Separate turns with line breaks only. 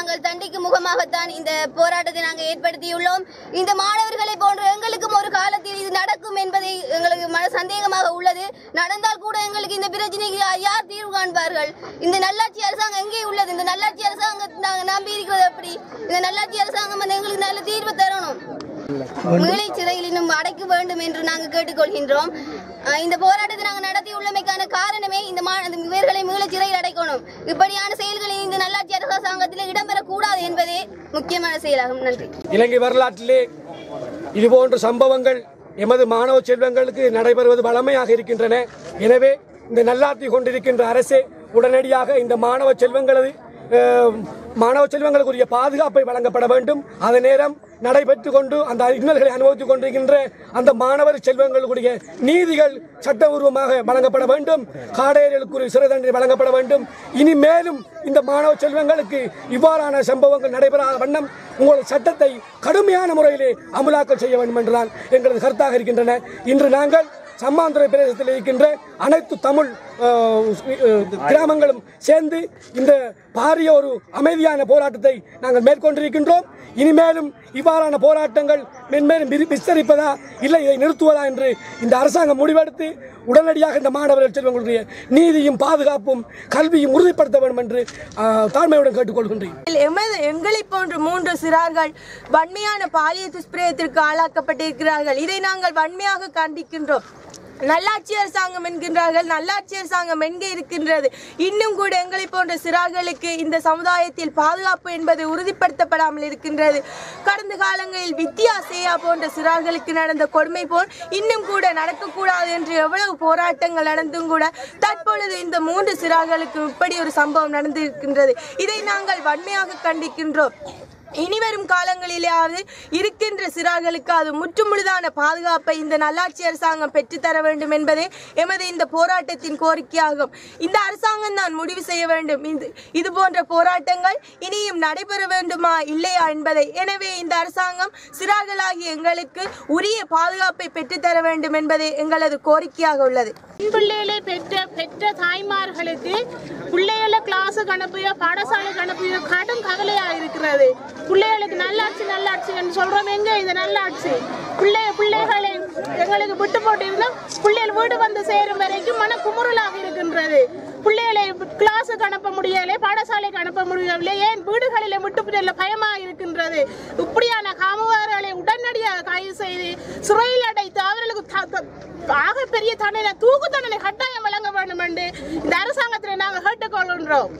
மாணவர்கள் தண்டிக்கும் முகமாகத்தான் இந்த போராட்டத்தை நாங்கள் ஏற்படுத்தியுள்ளோம். இந்த மாணவர்களை போன்ற எங்களுக்கும் ஒரு காலத்தில் இது நடக்கும் என்பதை எங்களுக்கு மன சந்தேகமாக உள்ளது. நடந்தால் கூட எங்களுக்கு இந்த பிரச்சனைக்கு யார் தீர்வு காண்பார்கள்? இந்த நல்லாட்சி அரசாங்கம் எங்கே உள்ளது? இந்த நல்லாட்சி அரசாங்கத்தை நாங்கள் நம்பி இருக்கிறது எப்படி? இந்த நல்லாட்சி அரசாங்கம் வந்து எங்களுக்கு நல்ல தீர்வு தரணும். மீளை சிறையில் இன்னும் அடைக்க வேண்டும் என்று நாங்கள் கேட்டுக்கொள்கின்றோம். இந்த போராட்டத்தை நாங்கள் நடத்தி உள்ளமைக்கான காரணமே இந்த மா இவர்களை மீள சிறையில் அடைக்கணும். இப்படியான செயல்களை இந்த நல்லாட்சி அரசாங்கத்தில் இடம்பெறக்கூடாது என்பதே முக்கியமான செயலாகும். நன்றி.
இலங்கை வரலாற்றிலே இதுபோன்ற சம்பவங்கள் எமது மாணவ செல்வங்களுக்கு நடைபெறுவது வளமையாக இருக்கின்றன. எனவே இந்த நல்லாட்சி கொண்டிருக்கின்ற அரசே உடனடியாக இந்த மாணவ செல்வங்களது மாணவ செல்வங்களுக்குரிய பாதுகாப்பை வழங்கப்பட வேண்டும். அதே நேரம் நடைபெற்று கொண்டு அந்த இன்னல்களை அனுபவித்துக் கொண்டிருக்கின்ற அந்த மாணவர் செல்வங்களுடைய நீதிகள் சட்டபூர்வமாக வழங்கப்பட வேண்டும். காடையர்களுக்குரிய சிறை தண்டனை வழங்கப்பட வேண்டும். இனி மேலும் இந்த மாணவ செல்வங்களுக்கு இவ்வாறான சம்பவங்கள் நடைபெறாத வண்ணம் உங்கள் சட்டத்தை கடுமையான முறையிலே அமலாக்கம் செய்ய வேண்டும் என்றுதான் எங்களது கருத்தாக இருக்கின்றன. இன்று நாங்கள் சம்மாந்துறை பிரதேசத்தில் இருக்கின்ற அனைத்து தமிழ் கிராமங்களும் சேர்ந்து இந்த பாரிய ஒரு அமைதியான போராட்டத்தை நாங்கள் மேற்கொண்டிருக்கின்றோம். இனிமேலும் இவ்வாறான போராட்டங்கள் மென்மேலும் விரி- விஸ்தரிப்பதா இல்லை இதை நிறுத்துவதா என்று இந்த அரசாங்கம் முடிவெடுத்து உடனடியாக இந்த மாணவர்கள் செல்வங்களுடைய நீதியும் பாதுகாப்பும் கல்வியும் உறுதிப்படுத்த வேண்டும் என்று தாழ்மையுடன் கேட்டுக்கொள்கின்றேன்.
எமது எங்களை போன்ற மூன்று சிறார்கள் வன்மையான பாலியல் துஷ்பிரயத்திற்கு ஆளாக்கப்பட்டிருக்கிறார்கள். இதை நாங்கள் வன்மையாக கண்டிக்கின்றோம். நல்லாட்சி அரசாங்கம் என்கின்றார்கள். நல்லாட்சி அரசாங்கம் எங்கே இருக்கின்றது? இன்னும் கூட எங்களை போன்ற சிறார்களுக்கு இந்த சமுதாயத்தில் பாதுகாப்பு என்பது உறுதிப்படுத்தப்படாமல் இருக்கின்றது. கடந்த காலங்களில் வித்யா சேயா போன்ற சிறார்களுக்கு நடந்த கொடுமை போல் இன்னும் கூட நடக்கக்கூடாது என்று எவ்வளவு போராட்டங்கள் நடந்தும் கூட தற்பொழுது இந்த மூன்று சிறார்களுக்கு இப்படி ஒரு சம்பவம் நடந்திருக்கின்றது. இதை நாங்கள் வன்மையாக கண்டிக்கின்றோம். இனிவரும் காலங்களிலாவது இருக்கின்ற சிறார்களுக்கு அது முற்றுமுழுதான பாதுகாப்பை இந்த நல்லாட்சி அரசாங்கம் பெற்றுத்தர வேண்டும் என்பதே எமது இந்த போராட்டத்தின் கோரிக்கையாகும். இந்த அரசாங்கம் தான் முடிவு செய்ய வேண்டும். இது இது போன்ற போராட்டங்கள் இனியும் நடைபெற வேண்டுமா இல்லையா என்பதை. எனவே இந்த அரசாங்கம் சிறார்களாகிய எங்களுக்கு உரிய பாதுகாப்பை பெற்றுத்தர வேண்டும் என்பதே எங்களது கோரிக்கையாக உள்ளது.
பிள்ளைகளை பெற்ற பெற்ற தாய்மார்களுக்கு பிள்ளைகளை கிளாஸுக்கு அனுப்பியோ பாடசாலைக்கு அனுப்பியோ கடும் கவலையாக இருக்கிறது. பிள்ளைகளுக்கு நல்லாட்சி நல்லாட்சி என்று சொல்றோம் எங்க இது நல்லாட்சி பிள்ளை பிள்ளைகளை எங்களுக்கு விட்டு போட்டிருந்தோம் பிள்ளைகள் வீடு வந்து சேரும் வரைக்கும் மன குமுறலாக இருக்கின்றது. பிள்ளைகளை கிளாஸுக்கு அனுப்ப முடியலை பாடசாலைக்கு அனுப்ப முடியவில்லை. ஏன்? வீடுகளில் விட்டு செல்ல பயமா இருக்கின்றது. இப்படியான காமவாரர்களை உடனடியாக கைது செய்து சிறையில் அடைத்து அவர்களுக்கு த- பெரிய தண்டனை தூக்கு தண்டனை கட்டாயம் வழங்க வேண்டும் என்று இந்த அரசாங்கத்தில் நாங்கள் கேட்டுக்கொள்கின்றோம்.